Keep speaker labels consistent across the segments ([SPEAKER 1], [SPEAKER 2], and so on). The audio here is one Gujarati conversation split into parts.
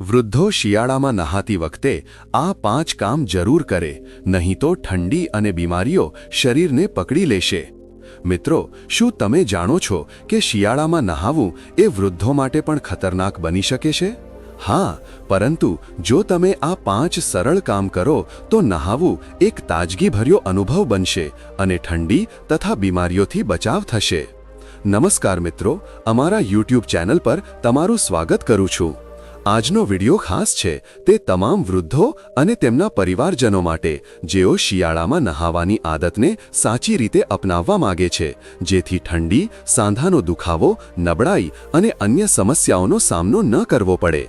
[SPEAKER 1] વૃદ્ધો શિયાળામાં નહાતી વખતે આ પાંચ કામ જરૂર કરે, નહીં તો ઠંડી અને બીમારીઓ શરીરને પકડી લેશે. મિત્રો, શું તમે જાણો છો કે શિયાળામાં નહાવું એ વૃદ્ધો માટે પણ ખતરનાક બની શકે છે? હા, પરંતુ જો તમે આ પાંચ સરળ કામ કરો, તો નહાવું એક તાજગીભર્યો અનુભવ બનશે અને ઠંડી તથા બીમારીઓથી બચાવ થશે. નમસ્કાર મિત્રો, અમારા યુટ્યુબ ચેનલ પર તમારું સ્વાગત કરું છું. આજનો વિડિયો ખાસ છે તે તમામ વૃદ્ધો અને તેમના પરિવારજનો માટે, જેઓ શિયાળામાં નહાવાની આદતને સાચી રીતે અપનાવવા માગે છે, જેથી ઠંડી, સાંધાનો દુખાવો, નબળાઈ અને અન્ય સમસ્યાઓનો સામનો ન કરવો પડે.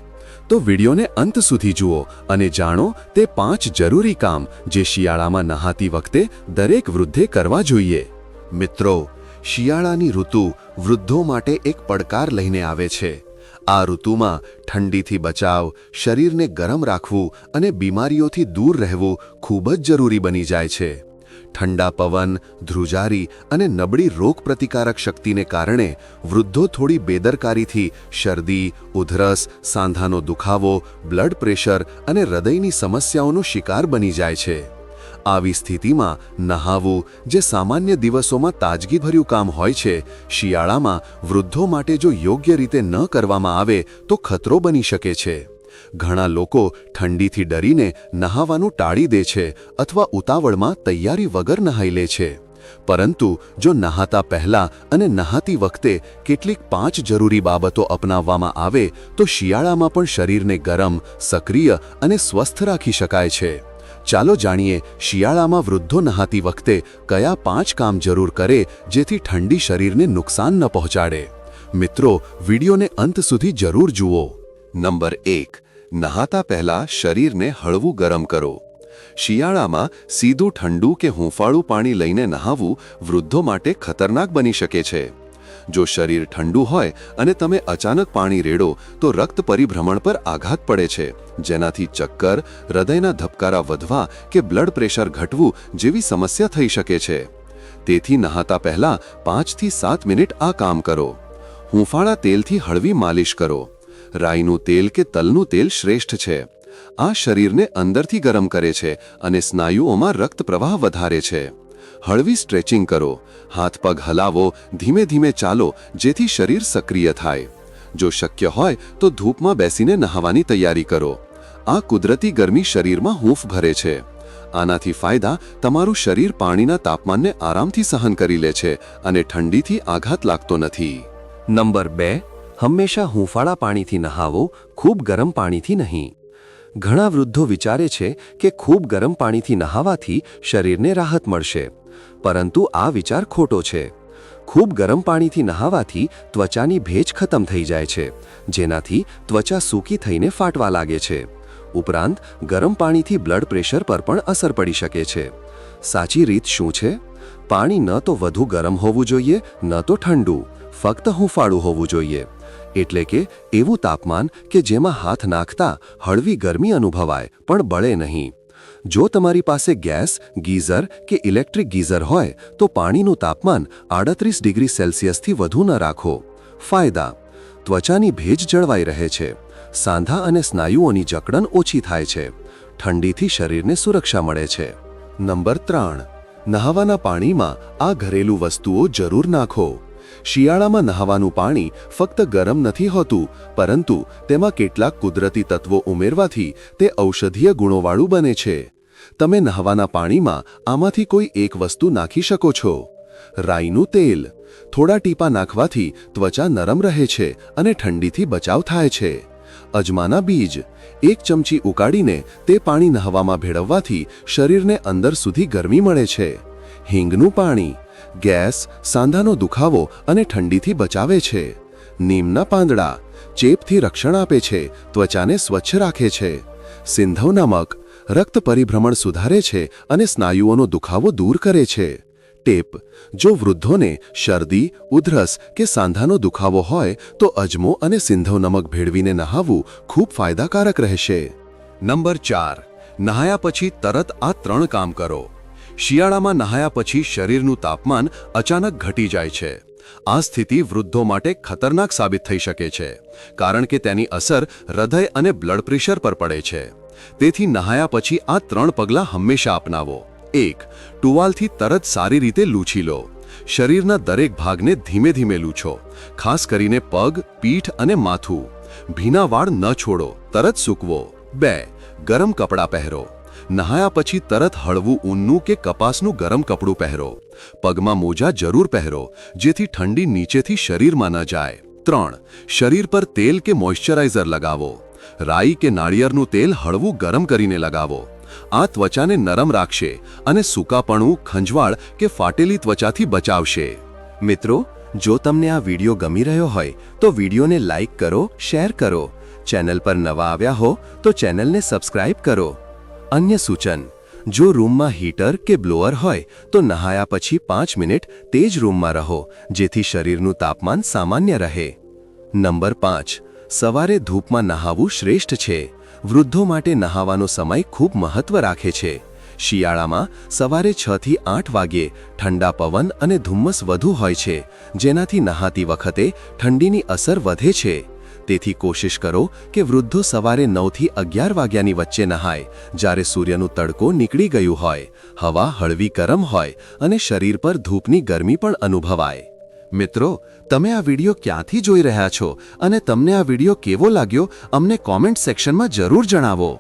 [SPEAKER 1] તો વિડિયોને અંત સુધી જુઓ અને જાણો તે પાંચ જરૂરી કામ જે શિયાળામાં નહાતી વખતે દરેક વૃદ્ધે કરવા જોઈએ. મિત્રો, શિયાળાની ઋતુ વૃદ્ધો માટે એક પડકાર લઈને આવે છે. આ ઋતુમાં ઠંડીથી બચાવ, શરીરને ગરમ રાખવું અને બીમારીઓથી દૂર રહેવું ખૂબ જ જરૂરી બની જાય છે. ઠંડા પવન, ધ્રુજારી અને નબળી રોગપ્રતિકારક શક્તિને કારણે વૃદ્ધો થોડી બેદરકારીથી શરદી, ઉધરસ, સાંધાનો દુખાવો, બ્લડ પ્રેશર અને હૃદયની સમસ્યાઓનો શિકાર બની જાય છે. આવી સ્થિતિમાં નહાવું, જે સામાન્ય દિવસોમાં તાજગીભર્યું કામ હોય છે, શિયાળામાં વૃદ્ધો માટે જો યોગ્ય રીતે ન કરવામાં આવે, તો ખતરો બની શકે છે. ઘણા લોકો ઠંડીથી ડરીને નહાવાનું ટાળી દે છે અથવા ઉતાવળમાં તૈયારી વગર નહાઈ લે છે. પરંતુ જો નહાતા પહેલા અને નહાતી વખતે કેટલીક પાંચ જરૂરી બાબતો અપનાવવામાં આવે, તો શિયાળામાં પણ શરીરને ગરમ, સક્રિય અને સ્વસ્થ રાખી શકાય છે. ચાલો જાણીએ શિયાળામાં વૃદ્ધો નહાતી વખતે કયા પાંચ કામ જરૂર કરે જેથી ઠંડી શરીરને નુકસાન ન પહોંચાડે? મિત્રો, વિડીયોને અંત સુધી જરૂર જુઓ. નંબર એક, નહાતા પહેલા શરીરને હળવું ગરમ કરો. શિયાળામાં સીધું ઠંડુ કે હૂંફાળું પાણી લઈને નહાવું વૃદ્ધો માટે ખતરનાક બની શકે છે. જો શરીર ઠંડુ હોય અને તમે અચાનક પાણી રેડો, તો રક્ત પરિભ્રમણ પર આઘાત પડે છે. જેનાથી ચક્કર, હૃદયના ધબકારા વધવા કે બ્લડ પ્રેશર ઘટવું જેવી સમસ્યા થઈ શકે છે. તેથી નહાતા પહેલા પાંચથી સાત મિનિટ આ કામ કરો. હૂંફાળા તેલથી હળવી માલિશ કરો. રાઈનું તેલ કે તલનું તેલ શ્રેષ્ઠ છે. આ શરીરને અંદરથી ગરમ કરે છે અને સ્નાયુઓમાં રક્ત પ્રવાહ વધારે છે. હળવી સ્ટ્રેચિંગ કરો. હાથ પગ હલાવો, ધીમે ધીમે ચાલો, જેથી શરીર સક્રિય થાય. જો શક્ય હોય, તો ધૂપમાં બેસીને નહાવાની તૈયારી કરો. આ કુદરતી ગરમી શરીરમાં હૂંફ ભરે છે. આનાથી ફાયદા, તમારું શરીર પાણીના તાપમાનને આરામથી સહન કરી લે છે અને ઠંડીથી આઘાત લાગતો નથી.
[SPEAKER 2] નંબર બે, હંમેશા હૂંફાળા પાણીથી નહાવો, ખૂબ ગરમ પાણીથી નહીં. ઘણા વૃદ્ધો વિચારે છે કે ખૂબ ગરમ પાણીથી નહાવાથી શરીરને રાહત મળશે. પરંતુ આ વિચાર ખોટો છે. ખૂબ ગરમ પાણીથી નહાવાથી ત્વચાની ભેજ ખતમ થઈ જાય છે, જેનાથી ત્વચા સૂકી થઈને ફાટવા લાગે છે. ઉપરાંત, ગરમ પાણીથી બ્લડ પ્રેશર પર પણ અસર પડી શકે છે. સાચી રીત શું છે? પાણી ન તો વધુ ગરમ હોવું જોઈએ, ન તો ઠંડુ. ફક્ત હુંફાળું હોવું જોઈએ. એટલે કે એવું તાપમાન કે જેમાં હાથ નાખતા હળવી ગરમી અનુભવાય, પણ બળે નહીં. જો તમારી પાસે ગેસ, ગીઝર કે ઇલેક્ટ્રિક ગીઝર હોય, તો પાણીનું તાપમાન આડત્રીસ ડિગ્રી સેલ્સિયસથી વધુ ન રાખો. ફાયદા. ત્વચાની ભેજ જળવાઈ રહે છે. સાંધા અને સ્નાયુઓની જકડન ઓછી થાય છે. ઠંડીથી શરીરને સુરક્ષા મળે છે.
[SPEAKER 1] નંબર ત્રણ. નહાવાના પાણીમાં આ ઘરેલું વસ્તુઓ જરૂર નાખો. શિયાળામાં નહાવાનું પાણી ફક્ત ગરમ નથી હોતું, પરંતુ તેમાં કેટલાક કુદરતી તત્વો ઉમેરવાથી તે ઔષધીય ગુણોવાળું બને છે. તમે નહાવાના પાણીમાં આમાંથી કોઈ એક વસ્તુ નાખી શકો છો. રાઈનું તેલ. થોડા ટીપા નાખવાથી ત્વચા નરમ રહે છે અને ઠંડીથી બચાવ થાય છે. અજમાના બીજ. એક ચમચી ઉકાળીને તે પાણી નહાવામાં ભેળવવાથી શરીરને અંદર સુધી ગરમી મળે છે. હિંગનું પાણી. ગેસ, સાંધાનો દુખાવો અને ઠંડીથી બચાવે છે. નીમના પાંદડા ચેપથી રક્ષણ આપે છે, ત્વચાને સ્વચ્છ રાખે છે. સિંધવ નમક રક્ત પરિભ્રમણ સુધારે છે અને સ્નાયુઓનો દુખાવો દૂર કરે છે. ટેપ, જો વૃદ્ધોને શરદી, ઉધરસ કે સાંધાનો દુખાવો હોય, તો અજમો અને સિંધવ નમક ભેળવીને નહાવું ખૂબ ફાયદાકારક રહેશે. નંબર ચાર, નહાયા પછી તરત આ ત્રણ કામ કરો. શિયાળામાં નહાયા પછી શરીરનું તાપમાન અચાનક ઘટી જાય છે. આ સ્થિતિ વૃદ્ધો માટે ખતરનાક સાબિત થઈ શકે છે, કારણ કે તેની અસર હૃદય અને બ્લડ પ્રેશર પર પડે છે. તેથી નહાયા પછી આ ત્રણ પગલાં હંમેશા અપનાવો. એક, ટુવાલથી તરત સારી રીતે લૂછી લો. શરીરના દરેક ભાગને ધીમે ધીમે લૂછો, ખાસ કરીને પગ, પીઠ અને માથું. ભીના વાળ ન છોડો, તરત સૂકવો. બે, ગરમ કપડાં પહેરો. નહાયા પછી તરત હળવું ઊનનું કે કપાસનું ગરમ કપડું પહેરો. પગમાં મોજા જરૂર પહેરો, જેથી ઠંડી નીચેથી શરીરમાં ન જાય. ત્રણ, શરીર પર તેલ કે મોઇશ્ચરાઇઝર લગાવો. રાઈ કે નાળિયેરનું તેલ હળવું ગરમ કરીને લગાવો. આ ત્વચાને નરમ રાખશે અને સૂકાપણું, ખંજવાળ કે ફાટેલી ત્વચાથી બચાવશે.
[SPEAKER 2] મિત્રો, જો તમને આ વીડિયો ગમી રહ્યો હોય, તો વિડિયોને લાઇક કરો, શેર કરો. ચેનલ પર નવા આવ્યા હો, તો ચેનલને સબસ્ક્રાઇબ કરો. અન્ય સૂચન. જો રૂમમાં હીટર કે બ્લોઅર હોય, તો નહાયા પછી પાંચ મિનિટ તે જ રૂમમાં રહો, જેથી શરીરનું તાપમાન સામાન્ય રહે. નંબર પાંચ. સવારે ધૂપમાં નહાવું શ્રેષ્ઠ છે. વૃદ્ધો માટે નહાવાનો સમય ખૂબ મહત્વ રાખે છે. શિયાળામાં સવારે છ થી આઠ વાગ્યે ઠંડા પવન અને ધુમ્મસ વધુ હોય છે, જેનાથી નહાતી વખતે ઠંડીની અસર વધે છે. તેથી કોશિશ કરો કે વૃદ્ધો સવારે નવથી અગિયાર વાગ્યાની વચ્ચે નહાય, જ્યારે સૂર્યનું તડકો નીકળી ગયું હોય, હવા હળવી ગરમ હોય અને શરીર પર ધૂપની ગરમી પણ અનુભવાય. મિત્રો, તમે આ વીડિયો ક્યાંથી જોઈ રહ્યા છો અને તમને આ વિડિયો કેવો લાગ્યો અમને કોમેન્ટ સેક્શનમાં જરૂર જણાવો.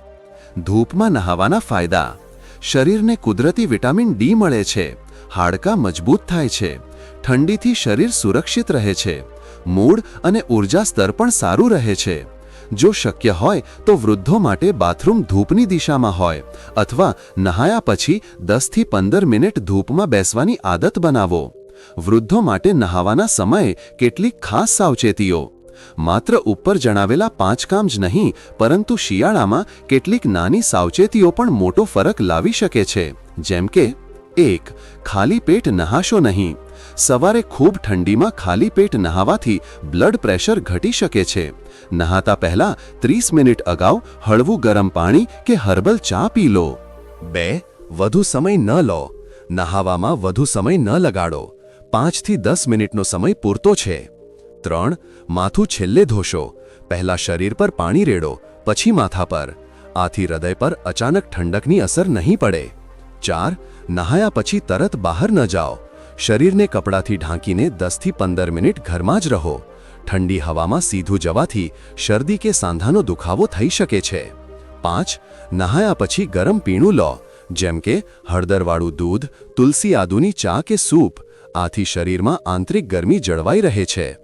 [SPEAKER 2] ધૂપમાં નહાવાના ફાયદા. શરીરને કુદરતી વિટામિન ડી મળે છે. હાડકાં મજબૂત થાય છે. ઠંડીથી શરીર સુરક્ષિત રહે છે. મૂડ અને ઊર્જા સ્તર પણ સારું રહે છે. જો શક્ય હોય, તો વૃદ્ધો માટે બાથરૂમ ધૂપની દિશામાં હોય, અથવા નહાયા પછી દસથી પંદર મિનિટ ધૂપમાં બેસવાની આદત બનાવો. વૃદ્ધો માટે નહાવાના સમયે કેટલીક ખાસ સાવચેતીઓ. માત્ર ઉપર જણાવેલા પાંચ કામ જ નહીં, પરંતુ શિયાળામાં કેટલીક નાની સાવચેતીઓ પણ મોટો ફરક લાવી શકે છે. જેમ કે એક, ખાલી પેટ નહાશો નહીં. સવારે ખૂબ ઠંડીમાં ખાલી પેટ નહાવાથી બ્લડ પ્રેશર ઘટી શકે છે. નહાતા પહેલા ત્રીસ મિનિટ અગાઉ હળવું ગરમ પાણી કે હર્બલ ચા પી લો. બે, વધુ સમય ન લો. નહાવામાં વધુ સમય ન લગાડો. પાંચથી દસ મિનિટનો સમય પૂરતો છે. ત્રણ, માથું છેલ્લે ધોશો. પહેલા શરીર પર પાણી રેડો, પછી માથા પર. આથી હૃદય પર અચાનક ઠંડકની અસર નહીં પડે. ચાર નહાયા પછી તરત બહાર ન જાઓ. શરીરને કપડાથી ઢાંકીને દસથી પંદર મિનિટ ઘરમાં જ રહો. ઠંડી હવામાં સીધું જવાથી શરદી કે સાંધાનો દુખાવો થઈ શકે છે. પાંચ, નહાયા પછી ગરમ પીણું લો, જેમ કે હળદરવાળું દૂધ, તુલસી આદુની ચા કે સૂપ. આથી શરીરમાં આંતરિક ગરમી જળવાઈ રહે છે.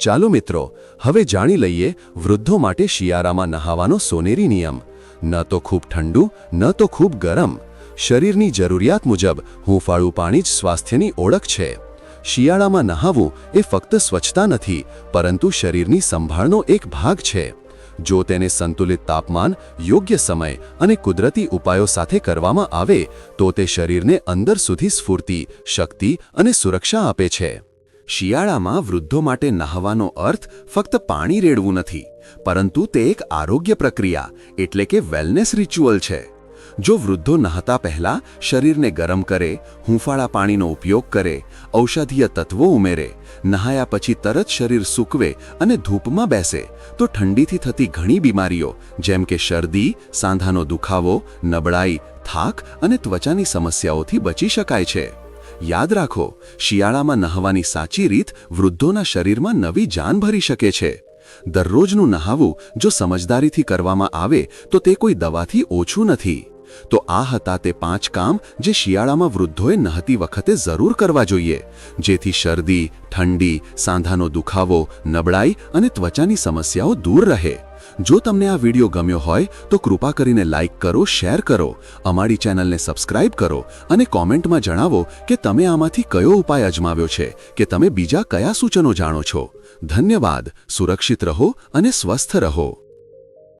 [SPEAKER 2] ચાલો મિત્રો, હવે જાણી લઈએ વૃદ્ધો માટે શિયાળામાં નહાવાનો સોનેરી નિયમ. ન તો ખૂબ ઠંડુ, ન તો ખૂબ ગરમ. શરીરની જરૂરિયાત મુજબ હૂંફાળું પાણી જ સ્વાસ્થ્યની ઓળખ છે. શિયાળામાં નહાવું એ ફક્ત સ્વચ્છતા નથી, પરંતુ શરીરની સંભાળનો એક ભાગ છે. જો તેને સંતુલિત તાપમાન, યોગ્ય સમય અને કુદરતી ઉપાયો સાથે કરવામાં આવે, તો તે શરીરને અંદર સુધી સ્ફૂર્તિ, શક્તિ અને સુરક્ષા આપે છે. શિયાળામાં વૃદ્ધો માટે નહાવાનો અર્થ ફક્ત પાણી રેડવું નથી, પરંતુ તે એક આરોગ્ય પ્રક્રિયા, એટલે કે વેલનેસ રિચ્યુઅલ છે. જો વૃદ્ધો નહાતા પહેલા શરીરને ગરમ કરે, હૂંફાળા પાણીનો ઉપયોગ કરે, ઔષધીય તત્વો ઉમેરે, નહાયા પછી તરત શરીર સૂકવે અને ધૂપમાં બેસે, તો ઠંડીથી થતી ઘણી બીમારીઓ, જેમ કે શરદી, સાંધાનો દુખાવો, નબળાઈ, થાક અને ત્વચાની સમસ્યાઓથી બચી શકાય છે. યાદ રાખો, શિયાળામાં નહાવાની સાચી રીત વૃદ્ધોના શરીરમાં નવી જાન ભરી શકે છે. દરરોજનું નહાવું જો સમજદારીથી કરવામાં આવે, તો તે કોઈ દવાથી ઓછું નથી. તો આ હતા તે પાંચ કામ જે શિયાળામાં વૃદ્ધોએ નહતી વખતે જરૂર કરવા જોઈએ, જેથી શરદી, ઠંડી, સાંધાનો દુખાવો, નબળાઈ અને ત્વચાની સમસ્યાઓ દૂર રહે. જો તમને આ વીડિયો ગમ્યો હોય, તો કૃપા કરીને લાઇક કરો, શેર કરો, અમારી ચેનલને સબસ્ક્રાઇબ કરો અને કોમેન્ટમાં જણાવો કે તમે આમાંથી કયો ઉપાય અજમાવ્યો છે, કે તમે બીજા કયા સૂચનો જાણો છો. ધન્યવાદ. સુરક્ષિત રહો અને સ્વસ્થ રહો.